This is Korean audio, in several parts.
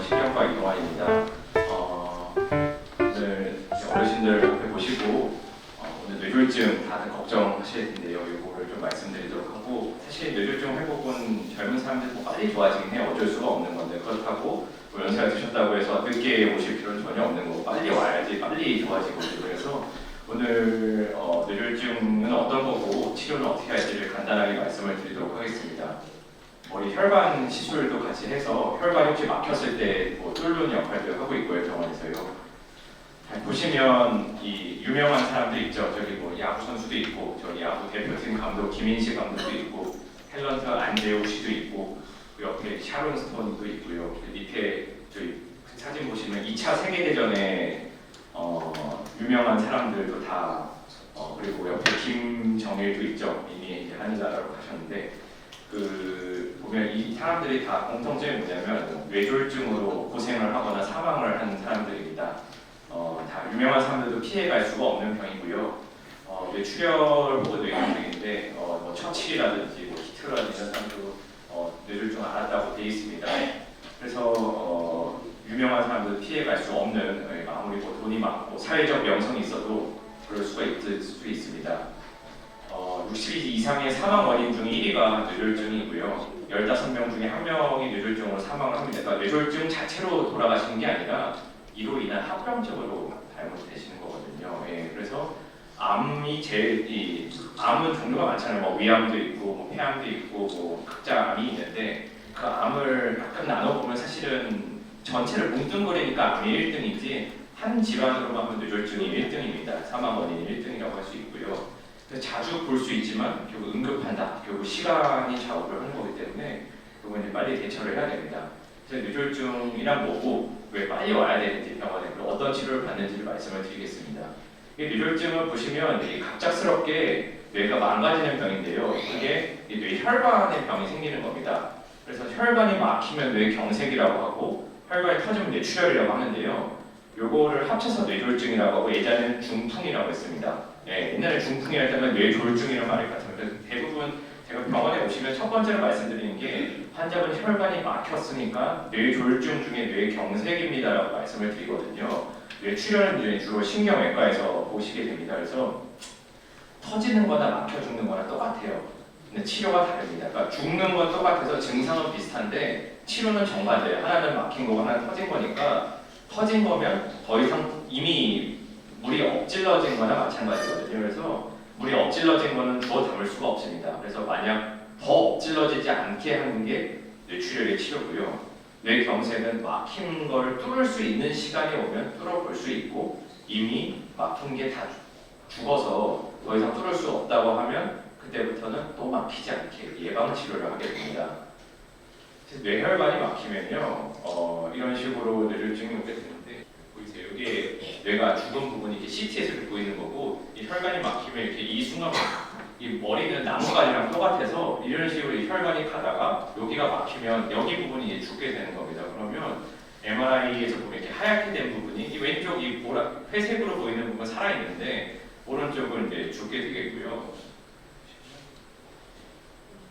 신경과 이동환입니다. 어, 오늘 어르신들 앞에 보시고 어, 오늘 뇌졸중 다들 걱정하실 텐데요. 이거를 좀 말씀드리도록 하고 사실 뇌졸중 회복은 젊은 사람들 뭐 빨리 좋아지긴 해요. 어쩔 수가 없는 건데 그렇다고 뭐 연세가 드셨다고 해서 늦게 오실 필요는 전혀 없는 거고 빨리 와야지 빨리 좋아지고 그래서 오늘 어, 뇌졸중은 어떤 거고 치료는 어떻게 할지를 간단하게 말씀을 드리도록 하겠습니다. 머리 혈관 시술도 같이 해서 혈관이 혹시 막혔을 때뭐 뚫는 역할도 하고 있고요 병원에서요. 잘 보시면 이 유명한 사람들 있죠. 저기 뭐 야구 선수도 있고 저기 야구 대표팀 감독 김인식 감독도 있고 탤런트 안재욱 씨도 있고 그 옆에 샤론 스톤도 있고요. 그 밑에 저희 그 사진 보시면 2차 세계 대전에 어, 유명한 사람들도 다 어, 그리고 옆에 김정일도 있죠. 이미 이제 한나라로 가셨는데 그 보면 이 사람들이 다 공통점이 뭐냐면 뇌졸중으로 고생을 하거나 사망을 한 사람들입니다. 어, 다 유명한 사람들도 피해갈 수가 없는 병이고요. 어, 뇌출혈 보고 뇌경색인데 어, 뭐 처칠이라든지 뭐 히트라든지 이런 사람도 어, 뇌졸중 앓았다고 돼 있습니다. 그래서 어, 유명한 사람들 피해갈 수 없는 예, 아무리 뭐 돈이 많고 사회적 명성이 있어도 그럴 수가 있을 수 있습니다. 어, 60세 이상의 사망 원인 중 1위가 뇌졸중이고요. 15명 중에 한 명이 뇌졸중으로 사망을 합니다. 그러니까 뇌졸중 자체로 돌아가시는 게 아니라 이로 인한 합병증으로 잘못되시는 거거든요. 예, 그래서 암이 제일 이 암은 종류가 많잖아요. 뭐 위암도 있고 뭐 폐암도 있고 뭐 각자 암이 있는데 그 암을 가끔 나눠 보면 사실은 전체를 뭉뚱그리니까 암이 1등이지 한 질환으로만 하면 뇌졸중이 1등입니다. 사망 원인이 1등이라고 할 수 있고요. 자주 볼 수 있지만 결국 응급한다. 결국 시간이 좌우를 하는 거기 때문에 그건 이제 빨리 대처를 해야 됩니다. 그래서 뇌졸중이란 뭐고 왜 빨리 와야 되는지 병원에 그리고 어떤 치료를 받는지를 말씀을 드리겠습니다. 이 뇌졸중을 보시면 이 갑작스럽게 뇌가 망가지는 병인데요. 그게 이 뇌혈관에 병이 생기는 겁니다. 그래서 혈관이 막히면 뇌경색이라고 하고 혈관이 터지면 뇌출혈이라고 하는데요. 요거를 합쳐서 뇌졸중이라고 하고 예전에는 중풍이라고 했습니다. 예, 옛날에 중풍이라 했다면 뇌졸중이라는 말이 같은데 대부분 제가 병원에 오시면 첫 번째로 말씀드리는 게 환자분 혈관이 막혔으니까 뇌졸중 중에 뇌경색입니다라고 말씀을 드리거든요. 뇌출혈은 이제 주로 신경외과에서 보시게 됩니다. 그래서 터지는 거나 막혀 죽는 거나 똑같아요. 근데 치료가 다릅니다. 그러니까 죽는 건 똑같아서 증상은 비슷한데 치료는 정반대예요. 하나는 막힌 거고 하나는 터진 거니까 터진 거면 더 이상 이미 물이 엎질러진 거나 마찬가지거든요. 그래서 물이 엎질러진 거는 주워 담을 수가 없습니다. 그래서 만약 더 엎질러지지 않게 하는 게 뇌출혈의 치료고요. 뇌경색은 막힌 거를 뚫을 수 있는 시간이 오면 뚫어볼 수 있고 이미 막힌 게 다 죽어서 더 이상 뚫을 수 없다고 하면 그때부터는 또 막히지 않게 예방 치료를 하게 됩니다. 뇌혈관이 막히면요, 어, 이런 식으로 뇌졸중이 오게 되는데 뇌가 죽은 부분이 이렇게 CT에서 보이는 거고 이 혈관이 막히면 이렇게 이 순간 이 머리는 나무가지랑 똑같아서 이런 식으로 이 혈관이 가다가 여기가 막히면 여기 부분이 죽게 되는 겁니다. 그러면 MRI에서 보면 이렇게 하얗게 된 부분이 이 왼쪽 이 보라 회색으로 보이는 부분 살아 있는데 오른쪽은 이제 죽게 되겠고요.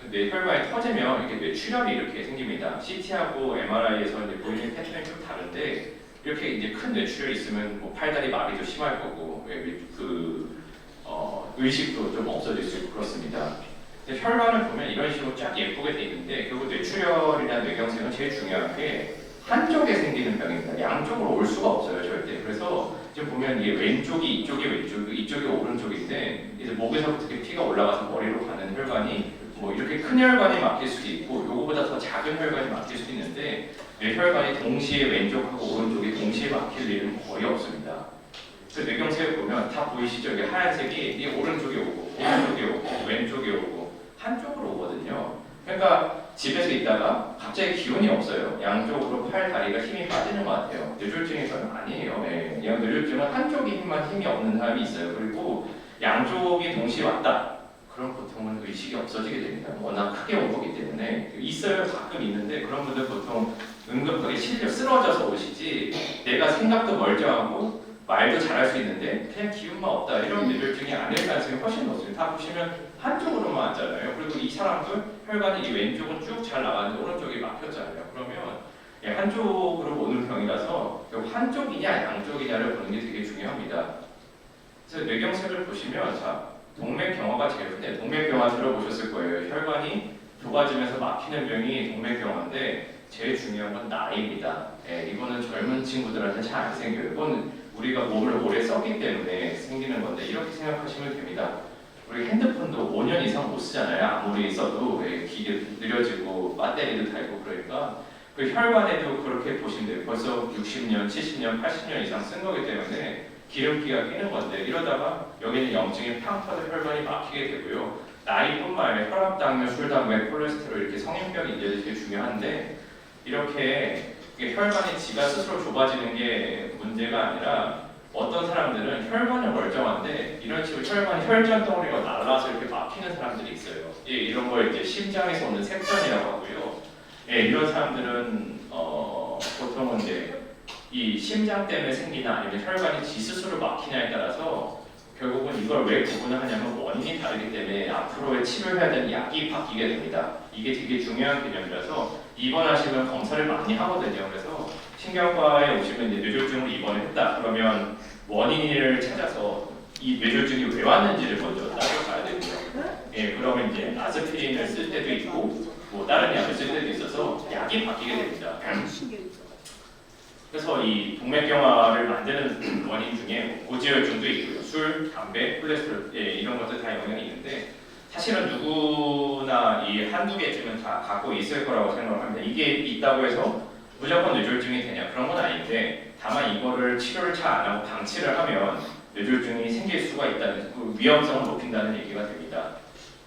뇌 혈관이 터지면 이렇게 뇌 출혈이 이렇게 생깁니다. CT하고 MRI에서 이제 보이는 패턴이 좀 다른데 이렇게 이제 큰 뇌출혈이 있으면 뭐 팔다리 마비도 심할 거고 왜그 어, 의식도 좀 없어질 수 있고 그렇습니다. 근데 혈관을 보면 이런 식으로 쫙 예쁘게 돼 있는데 결국 뇌출혈이나 뇌경색은 제일 중요한 게 한쪽에 생기는 병입니다. 양쪽으로 올 수가 없어요 절대. 그래서 지금 보면 이게 왼쪽이 이쪽이 왼쪽, 이쪽이 오른쪽인데 이제 목에서부터 피가 올라가서 머리로 가는 혈관이 뭐 이렇게 큰 혈관이 막힐 수도 있고 요거보다 더 작은 혈관이 막힐 수도 있는데 뇌혈관이 동시에 왼쪽하고 오른쪽이 동시에 막힐 일은 거의 없습니다. 그 뇌경색을 보면 다 보이시죠? 이게 하얀색이 이 오른쪽에 오고 오른쪽에 오고 왼쪽에 오고 한쪽으로 오거든요. 그러니까 집에서 있다가 갑자기 기운이 없어요. 양쪽으로 팔, 다리가 힘이 빠지는 것 같아요. 뇌졸중에서는 아니에요. 네. 이 뇌졸중은 한쪽에 힘만 힘이 없는 사람이 있어요. 그리고 양쪽이 동시에 왔다. 그럼 보통은 의식이 없어지게 됩니다. 워낙 크게 온 거기 때문에 있어요. 가끔 있는데 그런 분들 보통 응급하게 실려 쓰러져서 오시지 내가 생각도 멀쩡하고 말도 잘할 수 있는데 그냥 기운만 없다 이런 뇌졸중이 아닐 가능성이 훨씬 높습니다. 다 보시면 한쪽으로만 왔잖아요. 그리고 이 사람들 혈관이 이 왼쪽은 쭉 잘 나가는데 오른쪽이 막혔잖아요. 그러면 예, 한쪽으로 오는 병이라서 한쪽이냐 양쪽이냐를 보는 게 되게 중요합니다. 그래서 뇌경색을 보시면 자 동맥경화가 제일 흔해. 동맥경화 들어보셨을 거예요. 혈관이 좁아지면서 막히는 병이 동맥경화인데 제일 중요한 건 나이입니다. 예, 이거는 젊은 친구들한테 잘 안 생겨요. 이건 우리가 몸을 오래 썼기 때문에 생기는 건데 이렇게 생각하시면 됩니다. 우리 핸드폰도 5년 이상 못 쓰잖아요. 아무리 써도 예, 기계 느려지고 배터리도 달고 그러니까 그 혈관에도 그렇게 보시면 돼요. 벌써 60년, 70년, 80년 이상 쓴 거기 때문에 기름기가 끼는 건데 이러다가 여기는 염증이 팡 터져 혈관이 막히게 되고요. 나이뿐만 아니라 혈압, 당뇨, 술, 담배, 콜레스테롤 이렇게 성인병이 이제 되게 중요한데 이렇게 혈관이 지가 스스로 좁아지는 게 문제가 아니라 어떤 사람들은 혈관이 멀쩡한데 이런 식으로 혈관 혈전 덩어리가 날라서 이렇게 막히는 사람들이 있어요. 예, 이런 걸 이제 심장에서 오는 색전이라고 하고요. 예, 이런 사람들은 어, 보통은 이제 이 심장 때문에 생기나 아니면 혈관이 지 스스로 막히냐에 따라서 결국은 이걸 왜 구분을 하냐면 원인이 다르기 때문에 앞으로의 치료해야 되는 약이 바뀌게 됩니다. 이게 되게 중요한 개념이라서 입원하시면 검사를 많이 하거든요. 그래서 신경과에 오시면 이제 뇌졸중을 입원을 했다. 그러면 원인을 찾아서 이 뇌졸중이 왜 왔는지를 먼저 따져봐야 되고요. 예, 그러면 이제 아스피린을 쓸 때도 있고 뭐 다른 약을 쓸 때도 있어서 약이 바뀌게 됩니다. 그래서 이 동맥경화를 만드는 원인 중에 고지혈증도 있고요. 술, 담배, 콜레스테롤 예, 이런 것들 다 영향이 있는데 사실은 누구나 이 한두 개쯤은 다 갖고 있을 거라고 생각을 합니다. 이게 있다고 해서 무조건 뇌졸중이 되냐 그런 건 아닌데 다만 이거를 치료를 잘 안 하고 방치를 하면 뇌졸중이 생길 수가 있다는 그 위험성을 높인다는 얘기가 됩니다.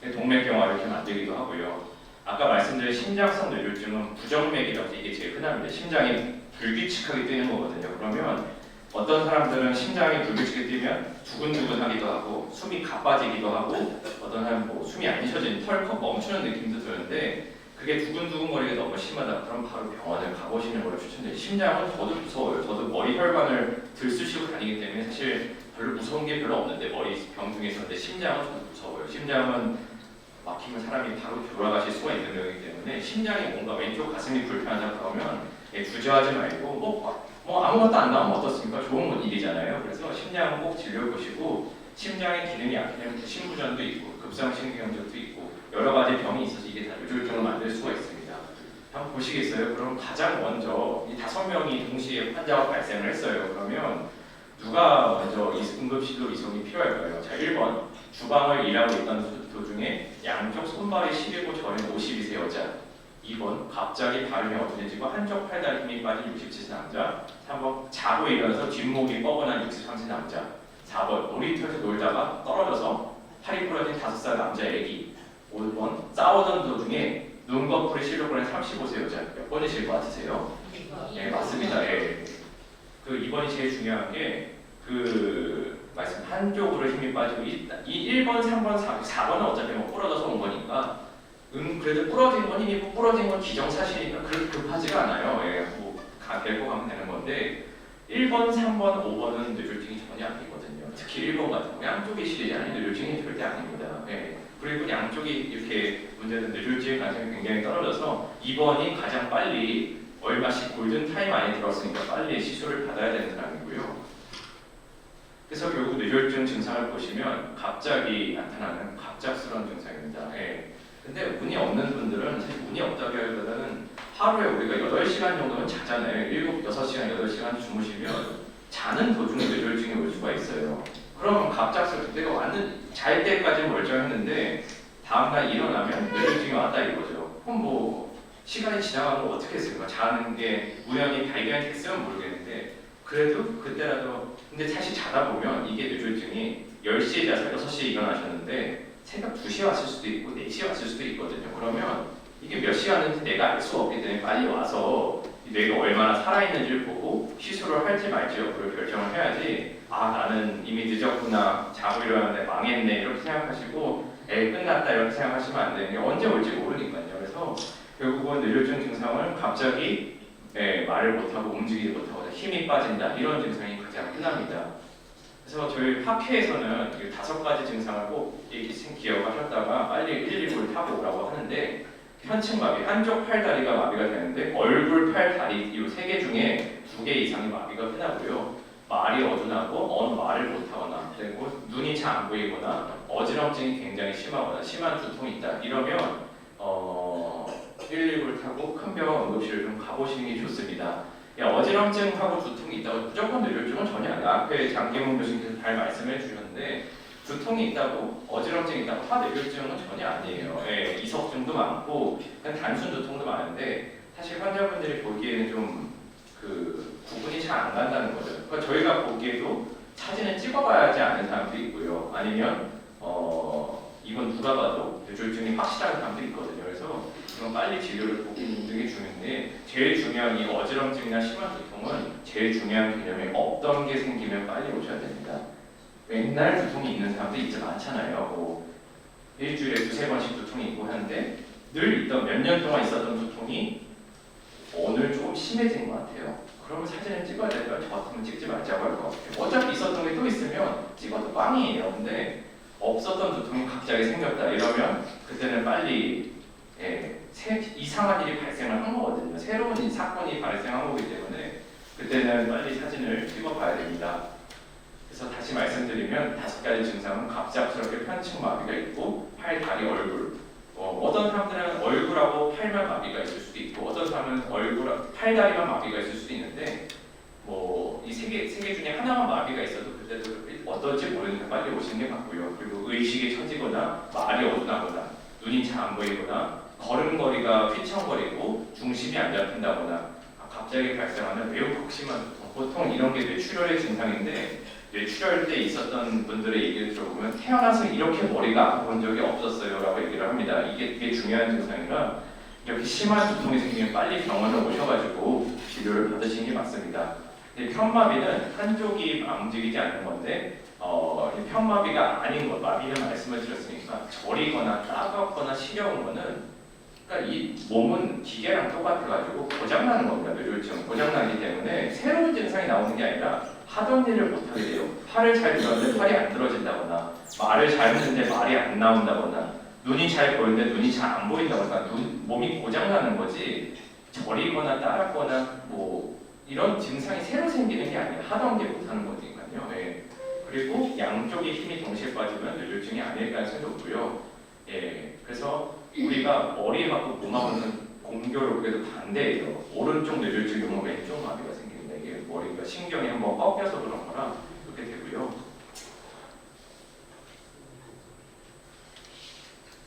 동맥경화를 이렇게 만들기도 하고요. 아까 말씀드린 심장성 뇌졸중은 부정맥이라고 이게 제일 흔합니다. 심장이 불규칙하게 뛰는 거거든요. 그러면 어떤 사람들은 심장이 불규칙하게 뛰면 두근두근하기도 하고 숨이 가빠지기도 하고 어떤 사람은 뭐 숨이 안 쉬어지는 털컥 멈추는 느낌도 드는데 그게 두근두근거리가 너무 심하다. 그럼 바로 병원을 가보시는 걸 추천드려요. 심장은 저도 무서워요. 저도 머리 혈관을 들쑤시고 다니기 때문에 사실 별로 무서운 게 별로 없는데 머리 병 중에서 근데 심장은 저도 무서워요. 심장은 막히면 사람이 바로 돌아가실 수가 있는 병이기 때문에 심장이 뭔가 왼쪽 가슴이 불편하다 그러면 예, 주저하지 말고 뭐, 뭐 아무것도 안 나오면 어떻습니까? 좋은 일이잖아요. 그래서 심장은 꼭 진료해보시고 심장의 기능이 약해지면 심부전도 있고 급성신경전도 있고 여러 가지 병이 있어서 이게 다 뇌졸중을 만들 수가 있습니다. 한번 보시겠어요? 그럼 가장 먼저 이 다섯 명이 동시에 환자가 발생을 했어요. 그러면 누가 먼저 이 응급실로 이송이 필요할까요? 자, 1번 주방을 일하고 있던 도- 도중에 양쪽 손발이 시리고 저린 52세 여자 2번 갑자기 발음이 어두워지고 한쪽 팔다리 힘이 빠진 67세 남자 3번 자고 일어나서 뒷목이 뻐근한 63세 남자 4번 놀이터에서 놀다가 떨어져서 팔이 부러진 5살 남자 애기 5번 싸우던 도중에 눈꺼풀이 실려버린 35세 여자 몇 번이실 것 같으세요? 네 맞습니다 예. 그 2번이 제일 중요한 게그 말씀 한쪽으로 힘이 빠지고 이, 이 1번, 3번, 4번, 4번은 어차피 뭐 부러져서 온 거니까 음 그래도 부러진 건 힘이고 부러진 건 기정사실이니까 그렇게 급하지가 않아요. 예, 뭐 가, 데리고 가면 되는 건데 1번, 3번, 5번은 뇌졸중이 전혀 아니거든요. 특히 1번 같은 거 양쪽이 아닌 뇌졸중이 절대 아닙니다. 예. 그리고 양쪽이 이렇게 문제는 뇌졸중의 가능성이 굉장히 떨어져서 2번이 가장 빨리 얼마씩 골든 타임 안에 들었으니까 빨리 시술을 받아야 되는 사람이고요. 그래서 결국 뇌졸중 증상을 보시면 갑자기 나타나는 갑작스러운 증상입니다. 예. 근데 운이 없는 분들은 사실 운이 없다기보다는 하루에 우리가 8시간 정도는 자잖아요. 7, 6시간, 8시간 주무시면 자는 도중에 뇌졸중이 올 수가 있어요. 그럼 갑작스럽게 내가 완전 잘 때까지는 멀쩡했는데 다음날 일어나면 뇌졸중이 왔다 이거죠. 그럼 뭐 시간이 지나가면 어떻게 했을까? 자는 게 우연히 발견이 됐으면 모르겠는데 그래도 그때라도 근데 사실 자다 보면 이게 뇌졸중이 10시에 자서 6시에 일어나셨는데 새벽 2시에 왔을 수도 있고 4시에 왔을 수도 있거든요. 그러면 이게 몇 시간인지 내가 알 수가 없기 때문에 빨리 와서 이 뇌가 얼마나 살아있는지를 보고 시술을 할지 말지 여부를 결정을 해야지 아 나는 이미 늦었구나 자고 일어났는데 망했네 이렇게 생각하시고 에 끝났다 이렇게 생각하시면 안 되는 게 언제 올지 모르니까요. 그래서 결국은 뇌졸중 증상을 갑자기 예, 말을 못하고 움직이지 못하고 힘이 빠진다 이런 증상이 가장 흔합니다. 그래서 저희 학회에서는 이 다섯 가지 증상을 꼭 이렇게 기억하셨다가 빨리 119를 타고 오라고 하는데 편측마비, 한쪽 팔 다리가 마비가 되는데 얼굴, 팔, 다리 이 세 개 중에 두 개 이상이 마비가 흔하고요. 말이 어둔하고 어느 말을 못하거나 그리고 눈이 잘 안 보이거나 어지럼증이 굉장히 심하거나 심한 두통이 있다. 이러면 어, 119를 타고 큰 병원 응급실을 좀 가보시는 게 좋습니다. 야, 어지럼증하고 두통 이 있다고 무조건 뇌졸중은 전혀 아니야. 앞에 장기문 교수님께서 잘 말씀해 주셨는데 두통이 있다고 어지럼증이 있다고 다 뇌졸중은 전혀 아니에요. 예, 이석증도 많고 그냥 단순 두통도 많은데 사실 환자분들이 보기에는 좀 그 구분이 잘 안 간다는 거죠. 그러니까 저희가 보기에도 사진을 찍어봐야지 아는 사람도 있고요. 아니면 어 이건 누가 봐도 뇌졸중이 확실한 사람도 있거든요. 그래서 이건 빨리 진료를 보는 게 중요한데 제일 중요한 이 어지럼증이나 심한 두통은 제일 중요한 개념이 없던 게 생기면 빨리 오셔야 됩니다. 맨날 두통이 있는 사람도 있지 많잖아요. 뭐 일주일에 두세 번씩 두통이 있고 하는데 늘 있던 몇 년 동안 있었던 두통이 오늘 조금 심해진 것 같아요. 그러면 사진을 찍어야 될까요? 저 같으면 찍지 말자고 할 것 같아요. 어차피 있었던 게 또 있으면 찍어도 빵이에요. 근데 없었던 두통이 갑자기 생겼다 이러면 그때는 빨리 이상한 일이 발생을 한 거거든요. 새로운 이 사건이 발생한 거기 때문에 그때는 빨리 사진을 찍어봐야 됩니다. 그래서 다시 말씀드리면 다섯 가지 증상은 갑작스럽게 편측 마비가 있고 팔, 다리, 얼굴. 어, 어떤 사람들은 얼굴하고 팔만 마비가 있을 수도 있고 어떤 사람은 얼굴, 팔, 다리만 마비가 있을 수도 있는데 뭐 이 세개세개 중에 하나만 마비가 있어도 그때도 어떨지 모르니까 빨리 오시는 게 맞고요. 그리고 의식이 처지거나 말이 어둔하거나 눈이 잘 안 보이거나 걸음걸이가 휘청거리고 중심이 안 잡힌다거나 갑자기 발생하는 매우 극심한. 보통 이런 게 뇌출혈의 증상인데 뇌출혈 때 있었던 분들의 얘기를 들어보면 태어나서 이렇게 머리가 아파본 적이 없었어요 라고 얘기를 합니다. 이게 되게 중요한 증상이라 이렇게 심한 두통이 생기면 빨리 병원을 오셔가지고 치료를 받으시는 게 맞습니다. 편마비는 한쪽이 움직이지 않는 건데 어, 이 편마비가 아닌 것, 마비는 말씀을 드렸으니까 저리거나 따갑거나 시려운 거는 그러니까 이 몸은 기계랑 똑같아가지고 고장나는 겁니다. 뇌졸중 고장나기 때문에 새로운 증상이 나오는 게 아니라 하던 일을 못하게 돼요. 팔을 잘 들었는데 팔이 안 들어진다거나 말을 잘 듣는데 말이 안 나온다거나 눈이 잘 보이는데 눈이 잘 안 보인다거나 눈, 몸이 고장나는 거지 저리거나 따갑거나 뭐 이런 증상이 새로 생기는 게 아니에요. 하던 게 못하는 거니까요. 예. 그리고 양쪽이 힘이 동시에 빠지면 뇌졸중이 아닐 가능성이 높고요. 예. 그래서 우리가 머리하고 몸하고는 공교롭 게도 반대예요. 오른쪽 뇌졸중이 오면 왼쪽 마비가 생깁니다. 이게 머리가 신경이 한번 꺾여서 그런 거라 그렇게 되고요.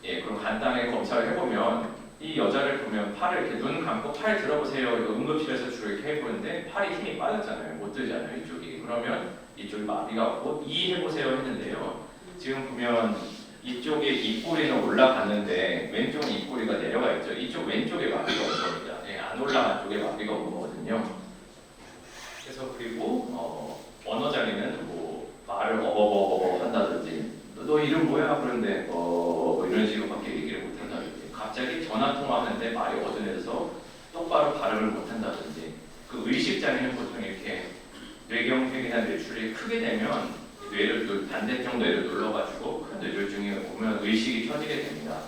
예, 그럼 간단하게 검사를 해보면 이 여자를 보면 팔을 이렇게 눈 감고 팔 들어보세요. 응급실에서 주로 이렇게 해보는데 팔이 힘이 빠졌잖아요. 못 들잖아요. 이쪽이. 그러면 이쪽이 마비가 없고 이 해보세요 했는데요. 지금 보면 이쪽에 입꼬리는 올라갔는데 왼쪽은 입꼬리가 내려가 있죠. 이쪽 왼쪽에 마비가 온 겁니다. 예, 안 올라간 쪽에 마비가 온 거거든요. 그래서 그리고 어, 언어 장애는 뭐 말을 어버버버버 한다든지 너, 너 이름 뭐야? 그런데 어, 뭐 이런 식으로밖에 얘기를 못 한다든지 갑자기 전화 통화하는데 말이 어두워서 똑바로 발음을 못 한다든지 그 의식 장애는 보통 이렇게 뇌경색이나 뇌출이 크게 되면 뇌를 눌- 반대쪽 뇌를 눌러가지고 큰 뇌졸중이 오면 의식이 켜지게 됩니다.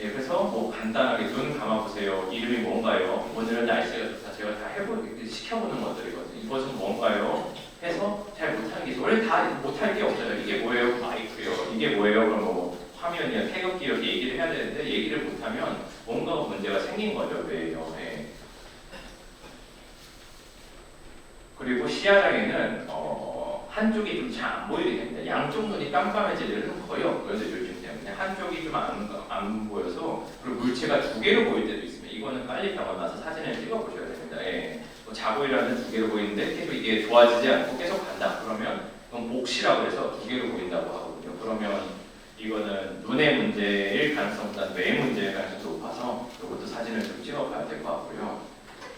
예, 그래서 뭐 간단하게 눈 감아보세요. 이름이 뭔가요? 오늘은 날씨가 좋다. 제가 다 해보 시켜보는 것들이거든요. 이것은 뭔가요? 해서 잘 못하는 게. 원래 다 못할 게 없어요. 이게 뭐예요? 마이크요. 이게 뭐예요? 그럼 뭐 화면이야, 태극기 이렇게 얘기를 해야 되는데 얘기를 못하면 뭔가 문제가 생긴 거죠. 뇌에요. 예. 그리고 시야 장애는 어, 한쪽이 좀 잘 안 보이게 됩니다. 양쪽 눈이 깜깜해질 일은 거의 없고요. 뇌졸중 때문에 한쪽이 좀 안 안 보여서 그리고 물체가 두 개로 보일 때도 있습니다. 이거는 빨리 병원 가서 사진을 찍어 보셔야 됩니다. 예. 뭐 일어나는 두 개로 보이는데 계속 이게 좋아지지 않고 계속 간다. 그러면 그건 복시라고 해서 두 개로 보인다고 하거든요. 그러면 이거는 눈의 문제일 가능성보다 뇌 문제일 가능성이 높아서 이것도 사진을 좀 찍어봐야 될 것 같고요.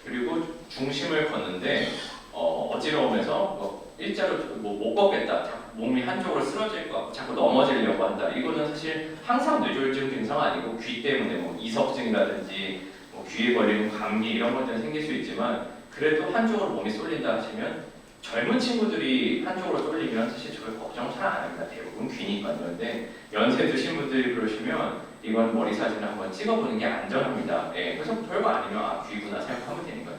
그리고 중심을 걷는데 어, 어지러움에서 뭐 일자로 뭐 못 걷겠다. 몸이 한쪽으로 쓰러질 것 같고 자꾸 넘어지려고 한다. 이거는 사실 항상 뇌졸중 증상 아니고 귀 때문에 뭐 이석증이라든지 뭐 귀에 걸리는 감기 이런 것들은 생길 수 있지만 그래도 한쪽으로 몸이 쏠린다 하시면 젊은 친구들이 한쪽으로 쏠리면 사실 저를 걱정 잘 안 합니다. 대부분 귀니까요. 근데 연세 드신 분들이 그러시면 이건 머리 사진을 한번 찍어보는 게 안전합니다. 예, 그래서 별거 아니면 아 귀구나 생각하면 되니까요.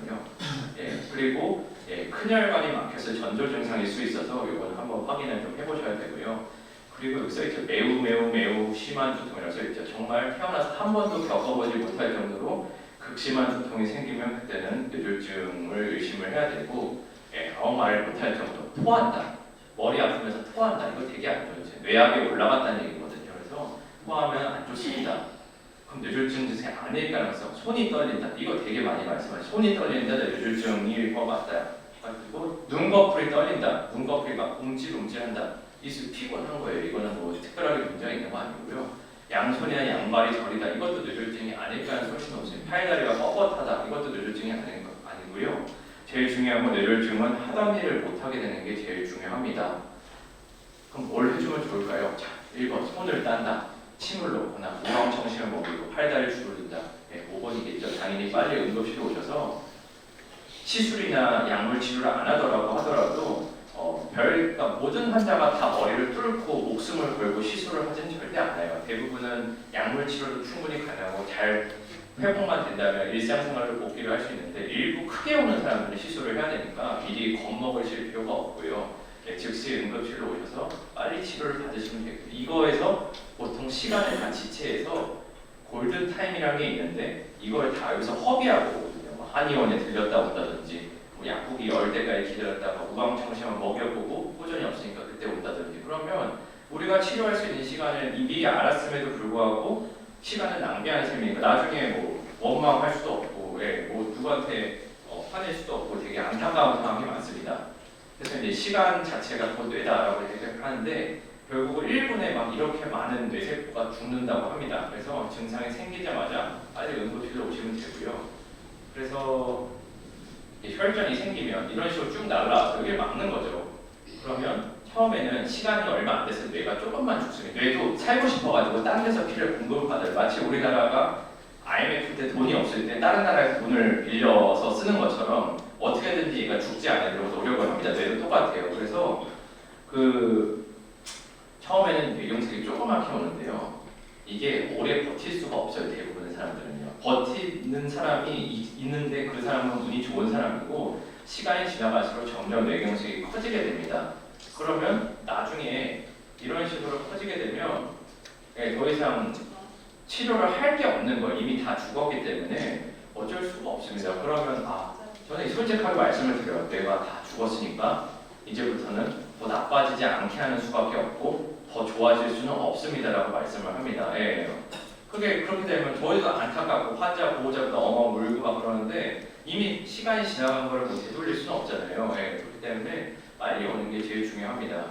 예, 그리고 예, 큰혈관이 막혀서 전조 증상일 수 있어서 이건 한번 확인을 좀 해보셔야 되고요. 그리고 여기 써있죠. 매우 매우 매우 심한 두통이라고 써있죠. 정말 태어나서 한 번도 겪어보지 못할 정도로 극심한 두통이 생기면 그때는 뇌졸중을 의심을 해야 되고 예, 아무 말을 못할 정도 토한다. 머리 아프면서 토한다. 이거 되게 안 좋죠. 뇌압이 올라갔다는 얘기거든요. 그래서 토하면 안 좋습니다. 그럼 뇌졸중 증상이 아닐 가능성, 손이 떨린다. 이거 되게 많이 말씀하시죠. 손이 떨린다, 뇌졸중일 것 같다. 그리고 눈꺼풀이 떨린다. 눈꺼풀이 막 움찔움찔한다. 이수 피곤한 거예요. 이거는 뭐 특별하게 문제가 있는 거 아니고요. 양손이나 양발이 저리다. 이것도 뇌졸중이 아닐 가능성이 훨씬 높습니다. 팔다리가 뻣뻣하다. 이것도 뇌졸중이 아닌 거 아니고요. 제일 중요한 건 뇌졸중은 하던 일을 못하게 되는 게 제일 중요합니다. 그럼 뭘 해주면 좋을까요? 자, 1번 손을 딴다. 침을 놓거나 우황청심을 먹이고 팔다리를 주물린다. 네, 5번이겠죠. 당연히 빨리 응급실에 오셔서 시술이나 약물 치료를 안 하더라고 하더라도 어, 별, 그러니까 모든 환자가 다 머리를 뚫고 목숨을 걸고 시술을 하지는 절대 않아요. 대부분은 약물 치료도 충분히 가능하고 잘 회복만 된다면 일상생활을 복귀를 할 수 있는데 일부 크게 오는 사람들은 시술을 해야 되니까 미리 겁먹으실 필요가 없고요. 예, 즉시 응급실로 오셔서 빨리 치료를 받으시면 되고 이거에서 보통 시간을 다 지체해서 골든 타임이라는 게 있는데 이걸 다 여기서 허비하고 한의원에 들렸다 온다든지 뭐 약국이 열 때까지 기다렸다가 우방청심을 먹여보고 호전이 없으니까 그때 온다든지 그러면 우리가 치료할 수 있는 시간을 미리 알았음에도 불구하고 시간을 낭비하는 셈이니까 나중에 뭐 원망할 수도 없고 예, 뭐 누구한테 어, 화낼 수도 없고 되게 안타까운 상황이 많습니다. 그래서 이제 시간 자체가 곧 뇌다라고 생각하는데 결국 1분에 막 이렇게 많은 뇌세포가 죽는다고 합니다. 그래서 증상이 생기자마자 빨리 응급실로 오시면 되고요. 그래서 이 혈전이 생기면 이런 식으로 쭉 날라와서 여기를 막는 거죠. 그러면 처음에는 시간이 얼마 안 돼서 뇌가 조금만 죽습니다. 뇌도 살고 싶어가지고 다른 데서 피를 공급받아요. 마치 우리나라가 IMF 때 돈이 없을 때 다른 나라에서 돈을 빌려서 쓰는 것처럼 어떻게든지 얘가 죽지 않으려고 노력을 합니다. 뇌도 똑같아요. 그래서 그 처음에는 뇌경색이 조그맣게 오는데요. 이게 오래 버틸 수가 없어요. 대부분의 사람들은요. 버티는 사람이 이- 있는데 그 사람은 운이 좋은 사람이고 시간이 지나갈수록 점점 뇌경색이 커지게 됩니다. 그러면 나중에 이런 식으로 커지게 되면 예, 더 이상 치료를 할 게 없는 거예요. 이미 다 죽었기 때문에 어쩔 수가 없습니다. 그러면 아 저는 솔직하게 말씀을 드려요. 뇌가 다 죽었으니까 이제부터는 더 나빠지지 않게 하는 수밖에 없고 더 좋아질 수는 없습니다라고 말씀을 합니다. 예. 그게 그렇게 되면 저희도 안타깝고 환자 보호자보다 엉엉 울고 막 그러는데 이미 시간이 지나간 걸뭐 되돌릴 수는 없잖아요. 예. 그렇기 때문에 빨리 오는 게 제일 중요합니다.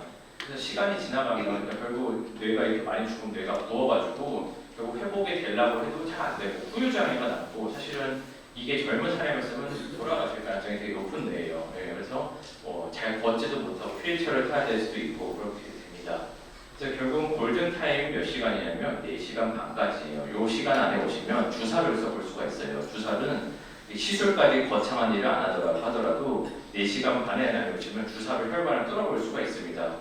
그래서 시간이 지나가면 결국 뇌가 이렇게 많이 죽으면 뇌가 부어가지고 결국 회복이 되려고 해도 잘 안 되고 후유장애가 남고 사실은 이게 젊은 사람이었으면 돌아가실 가능성이 되게 높은 뇌예요. 예, 그래서 뭐 잘 걷지도 못하고 휠체어를 타야 될 수도 있고 그렇게 됩니다. 그래서 결국 골든 타임 몇 시간이냐면 4시간 반까지예요. 요 시간 안에 오시면 주사를 써볼 수가 있어요. 주사는 이 시술까지 거창한 일을 안 하더라도, 하더라도 4시간 반에 안에 오시면 주사를 혈관을 뚫어볼 수가 있습니다.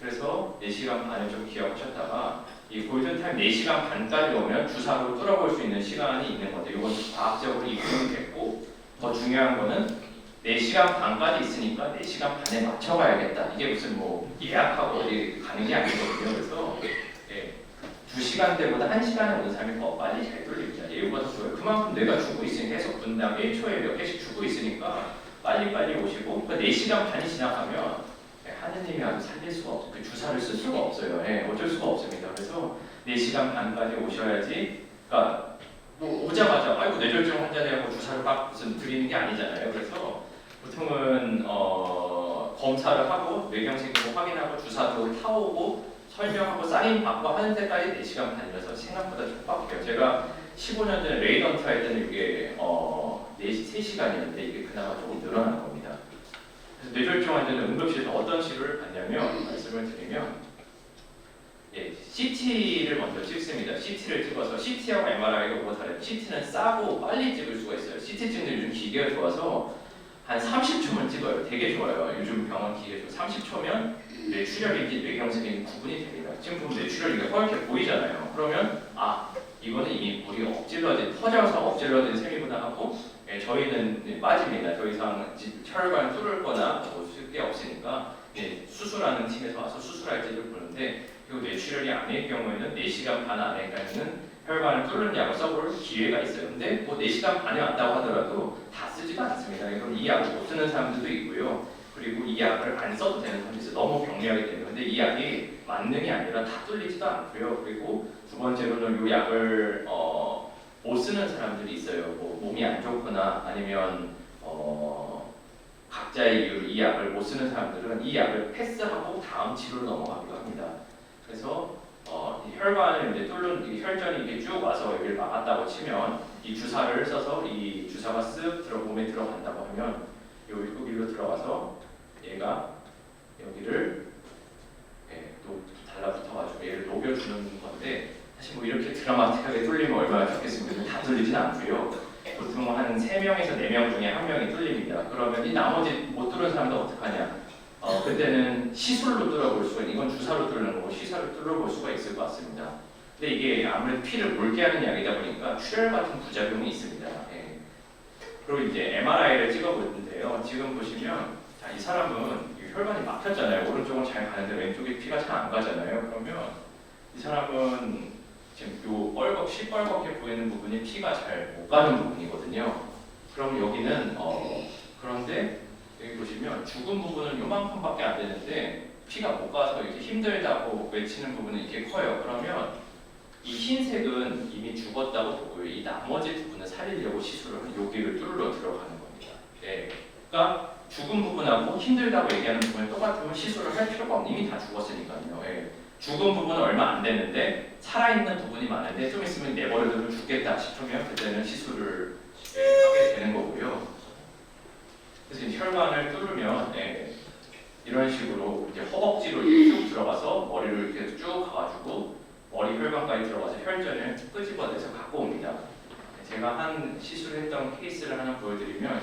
그래서 4시간 반을 좀 기억하셨다가 이 골든타임 4시간 반까지 오면 주사로 뚫어볼 수 있는 시간이 있는 건데 이건 과학적으로 입증이 됐고 더 중요한 거는 4시간 반까지 있으니까 4시간 반에 맞춰 가야겠다. 이게 무슨 뭐 예약하고 어디 가는 게 아니거든요. 그래서 예, 2시간대보다 1시간에 오는 사람이 더 빨리 잘 뚫립니다. 예후가 더 좋아요. 그만큼 내가 주고 있으니까 계속 분당 1초에 몇 개씩 주고 있으니까 빨리빨리 오시고 그 4시간 반이 지나가면 예, 하느님이 아주 살릴 수가 없어요. 그 주사를 쓸 수가 없어요. 예, 어쩔 수가 없습니다. 그래서 4시간 반까지 오셔야지 그러니까 뭐 오자마자 아이고 뇌졸중 환자네 하고 주사를 막 무슨 드리는 게 아니잖아요. 그래서 보통은 어, 검사를 하고 뇌경색도 확인하고 주사도 타오고 설명하고 사인 받고 하는 데까지 4시간 반이라서 생각보다 촉박해요. 제가 15년 전에 레이던트 할 때는 이게 어, 4시, 3시간이었는데 이게 그나마 조금 늘어난 겁니다. 그래서 뇌졸중 환자는 응급실에서 어떤 치료를 받냐면 말씀을 드리면 예, CT를 먼저 찍습니다. CT를 찍어서 CT하고 MRI가 뭐가 다르요 CT는 싸고 빨리 찍을 수가 있어요. CT 찍는 요즘 기계가 좋아서 한 30초만 찍어요. 되게 좋아요. 요즘 병원 기계도 30초면 뇌출혈인지 뇌경색인지 구분이 됩니다. 지금 보면 뇌출혈이 허옇게 보이잖아요. 그러면 아 이거는 이미 물이 엎질러진 터져서 엎질러진 셈이구나 하고 예, 저희는 빠집니다. 더 이상 지- 혈관 뚫을 거나 뭐 쓸게 없으니까 예, 수술하는 팀에서 와서 수술할지를 보는데 그리고 뇌출혈이 아닐 경우에는 4시간 반 안에까지는 혈관을 뚫는 약을 써볼 기회가 있어요. 근데 뭐 4시간 반이 왔다고 하더라도 이 약을 못 쓰는 사람들도 있고요. 그리고 이 약을 안 써도 되는 있어요. 너무 병리하기 때문에. 근데 이 약이 만능이 아니라 다 뚫리지도 않고요. 그리고 두 번째로는 이 약을 어, 못 쓰는 사람들이 있어요. 뭐 몸이 안 좋거나 아니면 어, 각자의 이유로 이 약을 못 쓰는 사람들은 이 약을 패스하고 다음 치료로 넘어가기도 합니다. 그래서 어, 이 혈관을 이제 뚫는 이 혈전이 이렇게 쭉 와서 여기를 막았다고 치면 이 주사를 써서 이 주사가 쓱 들어 몸에 들어간다고 하면 여기 여기로 들어가서 얘가 여기를 예, 또 달라붙어가지고 얘를 녹여주는 건데 사실 뭐 이렇게 드라마틱하게 뚫리면 얼마나 좋겠습니까? 다 뚫리진 않고요. 보통 한 3명에서 4명 중에 한 명이 뚫립니다. 그러면 이 나머지 못 뚫은 사람들 어떡하냐? 어, 그때는 시술로 뚫어볼 수가 이건 주사로 뚫는 거고 시사로 뚫어볼 수가 있을 것 같습니다. 근데 이게 아무래도 피를 묽게 하는 약이다 보니까 출혈 같은 부작용이 있습니다. 예. 그리고 이제 MRI를 찍어보는데요. 지금 보시면 자, 이 사람은 이 혈관이 막혔잖아요. 오른쪽은 잘 가는데 왼쪽에 피가 잘 안 가잖아요. 그러면 이 사람은 지금 요 뻘겋 시뻘겋게 보이는 부분이 피가 잘 못 가는 부분이거든요. 그럼 여기는 어 그런데 여기 보시면 죽은 부분은 요만큼밖에 안 되는데 피가 못 가서 이렇게 힘들다고 외치는 부분은 이렇게 커요. 그러면 이 흰색은 이미 죽었다고 보고요. 이 나머지 부분을 살리려고 시술을 한 여기를 뚫러 들어가는 겁니다. 예. 그러니까 죽은 부분하고 힘들다고 얘기하는 부분이 똑같으면 시술을 할 필요가 없는 이미 다 죽었으니까요. 예. 죽은 부분은 얼마 안 됐는데 살아있는 부분이 많은데 좀 있으면 내버려두면 죽겠다 싶으면 그때는 시술을 예, 하게 되는 거고요. 그래서 이 혈관을 뚫으면 예, 이런 식으로 이제 허벅지로 쭉 들어가서 머리를 이렇게 쭉 가가지고 머리 혈관까지 들어가서 혈전을 끄집어내서 갖고 옵니다. 제가 한 시술했던 케이스를 하나 보여드리면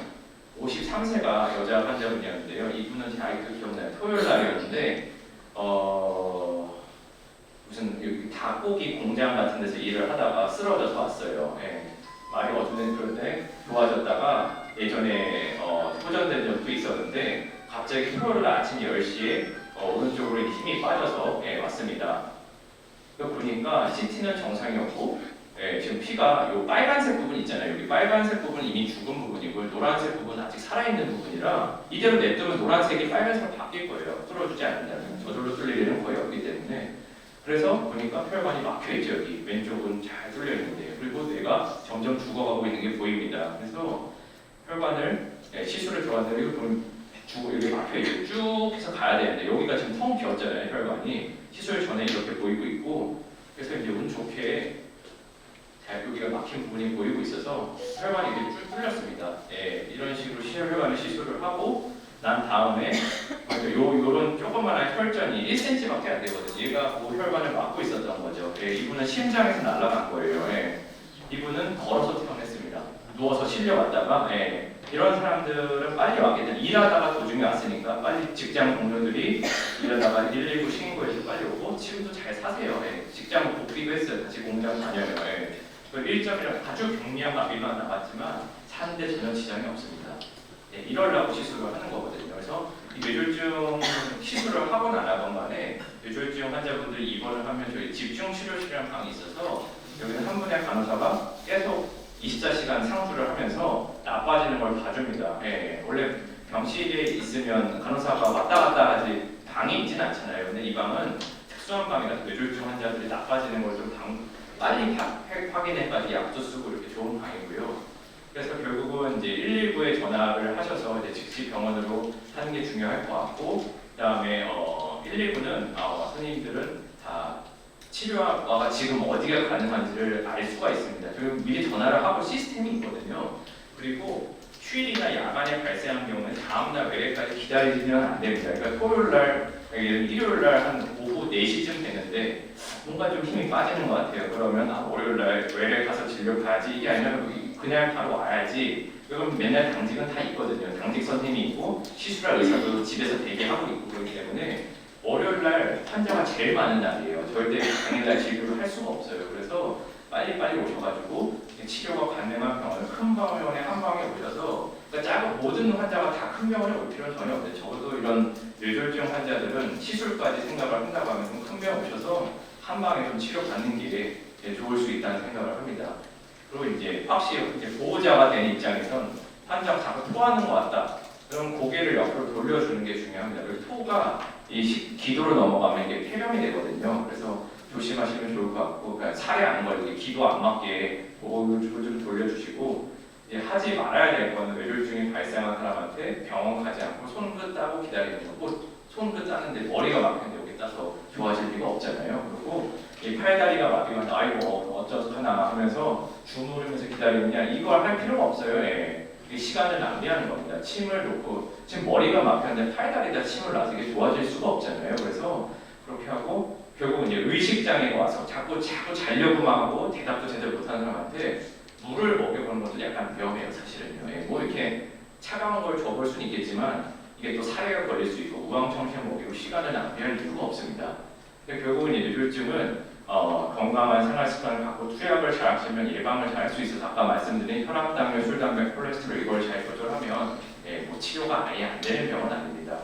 53세가 여자 환자분이었는데요. 이분은 제 아직도 기억나요. 토요일 날이었는데 어, 무슨 여기 닭고기 공장 같은 데서 일을 하다가 쓰러져서 왔어요. 예. 말이 어쩌면 그런데 좋아졌다가 예전에 어, 호전된 적도 있었는데 갑자기 토요일 날 아침 10시에 어, 오른쪽으로 힘이 빠져서 예, 왔습니다. 그 보니까 CT는 정상이었고 예, 지금 피가 요 빨간색 부분 있잖아요. 여기 빨간색 부분은 이미 죽은 부분이고 노란색 부분은 아직 살아있는 부분이라 이대로 냅두면 노란색이 빨간색으로 바뀔 거예요. 뚫어주지 않는다면 저절로 뚫릴 일은 거의 없기 때문에 그래서 보니까 혈관이 막혀있죠 여기 왼쪽은 잘 뚫려 있는데 그리고 뇌가 점점 죽어가고 있는 게 보입니다. 그래서 혈관을 예, 시술을 들어갔는데 이거 보면 죽어 여기 막혀 있고 쭉 해서 가야 되는데 여기가 지금 텅 비었잖아요 혈관이 시술 전에 이렇게 보이고 있고 그래서 이제 운 좋게 잘 여기가 막힌 부분이 보이고 있어서 혈관이 이렇게 쭉 뚫렸습니다. 예, 이런 식으로 시혈관을 시술을 하고 난 다음에 요 요런 조그만한 혈전이 1cm밖에 안 되거든요. 얘가 그 혈관을 막고 있었던 거죠. 예, 이분은 심장에서 날아간 거예요. 예. 이분은 걸어서. 누워서 실려왔다가 예. 이런 사람들은 빨리 왔겠다. 일하다가 도중에 왔으니까 빨리 직장 동료들이 일하다가 119 신고해서 빨리 오고 지금도 잘 사세요. 예. 직장 복귀도 했어요. 다시 공장 다녀요. 예. 그 1점이랑 아주 경미한 마비만 나왔지만 사는데 전혀 지장이 없습니다. 예, 이러려고 시술을 하는 거거든요. 그래서 이 뇌졸중 시술을 하건 안 하건 간에 뇌졸중 환자분들 입원을 하면 저희 집중 치료실이라는 방이 있어서 여기는 한 분의 간호사가 계속 24시간 상주를 하면서 나빠지는 걸 봐줍니다. 예, 원래 병실에 있으면 간호사가 왔다 갔다 하지 방이 있진 않잖아요. 근데 이 방은 특수한 방이라서 뇌졸중 환자들이 나빠지는 걸 좀 빨리 파- 확인해가지고 약도 쓰고 이렇게 좋은 방이고요. 그래서 결국은 이제 119에 전화를 하셔서 이제 즉시 병원으로 하는 게 중요할 것 같고, 그다음에 어, 119는 아, 선생님들은 다 치료가 지금 어디가 가능한지를 알 수가 있습니다. 저희 미리 전화를 하고 시스템이 있거든요. 그리고 휴일이나 야간에 발생한 경우는 다음날 외래까지 기다리면 안 됩니다. 그러니까 토요일 날, 아니, 일요일 날 한 오후 4시쯤 되는데 뭔가 좀 힘이 빠지는 것 같아요. 그러면 아, 월요일 날 외래 가서 진료 가야지 이게 아니라 그냥 바로 와야지 그럼 맨날 당직은 다 있거든요. 당직 선생님이 있고 시술할 의사도 집에서 대기하고 있고 그렇기 때문에 월요일 날 환자가 제일 많은 날이에요. 절대 당일날 진료를 할 수가 없어요. 그래서 빨리빨리 오셔가지고 치료가 가능한 병원을 큰 병원에 한 방에 오셔서 그러니까 작은 모든 환자가 다 큰 병원에 올 필요는 전혀 없는데 적어도 이런 뇌졸중 환자들은 시술까지 생각을 한다고 하면 좀큰 병원 오셔서 한 방에 좀 치료 받는 게 예, 좋을 수 있다는 생각을 합니다. 그리고 이제 확실히 이제 보호자가 된 입장에선 환자가 자꾸 토하는 것 같다. 그럼 고개를 옆으로 돌려주는 게 중요합니다. 그리고 토가 이 시- 기도로 넘어가면 이게 폐렴이 되거든요. 그래서 조심하시면 좋을 것 같고, 그러니까 살에 안 걸리게 기도 안 맞게 고개를 좀 돌려주시고 이제 하지 말아야 될 거는 뇌졸중이 발생한 사람한테 병원 가지 않고 손끝 따고 기다리는 거고 손끝 따는데 머리가 막혔는데 여기 따서 좋아질 리가 없잖아요. 그리고 이 팔다리가 막히면 아이고 어, 어쩌서 하나 하면서 주무르면서 기다리느냐 이걸 할 필요가 없어요. 예. 시간을 낭비하는 겁니다. 침을 놓고 지금 머리가 막혔는데 팔다리다 침을 놔서 이게 좋아질 수가 없잖아요. 그래서 그렇게 하고 결국 이제 의식장에 와서 자꾸 자꾸 자려고만 하고 대답도 제대로 못하는 사람한테 물을 먹여보는 것도 약간 위험해요, 사실은요. 예, 뭐 이렇게 차가운 걸 줘볼 수는 있겠지만 이게 또 사례가 걸릴 수 있고 우왕청청 먹이고 시간을 낭비할 이유가 없습니다. 결국은 이 뇌졸중은 어, 건강한 생활 습관을 갖고 투약을 잘 하시면 예방을 잘 할 수 있어서 아까 말씀드린 혈압, 당뇨, 술, 담배, 콜레스테롤 이걸 잘 조절하면 예, 뭐 치료가 아예 안 되는 병은 아닙니다.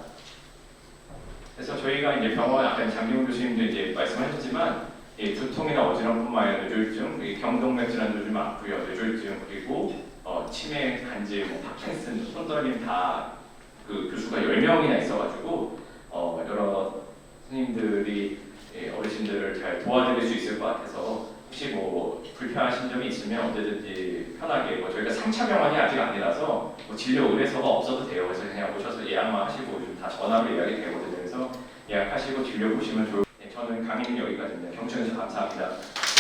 그래서 저희가 이제 병원 아까 장기훈 교수님도 이제 말씀하셨지만 이 두통이나 어지럼뿐만 아니라 뇌졸중, 이 경동맥 질환도 좀 많고요. 뇌졸중 그리고 어, 치매, 간질, 뭐 파킨슨, 손떨림 다 그 교수가 10명이나 있어가지고 어, 여러 스님들이 예, 어르신들을 잘 도와드릴 수 있을 것 같아서 혹시 뭐 불편하신 점이 있으면 언제든지 편하게 뭐 저희가 3차 병원이 아직 아니라서 뭐 진료 의뢰서가 없어도 돼요. 그래서 그냥 오셔서 예약만 하시고 다 전화로 예약이 되거든요. 그래서 예약하시고 진료 보시면 좋을 네, 저는 강의는 여기까지입니다. 경청해주셔서 감사합니다.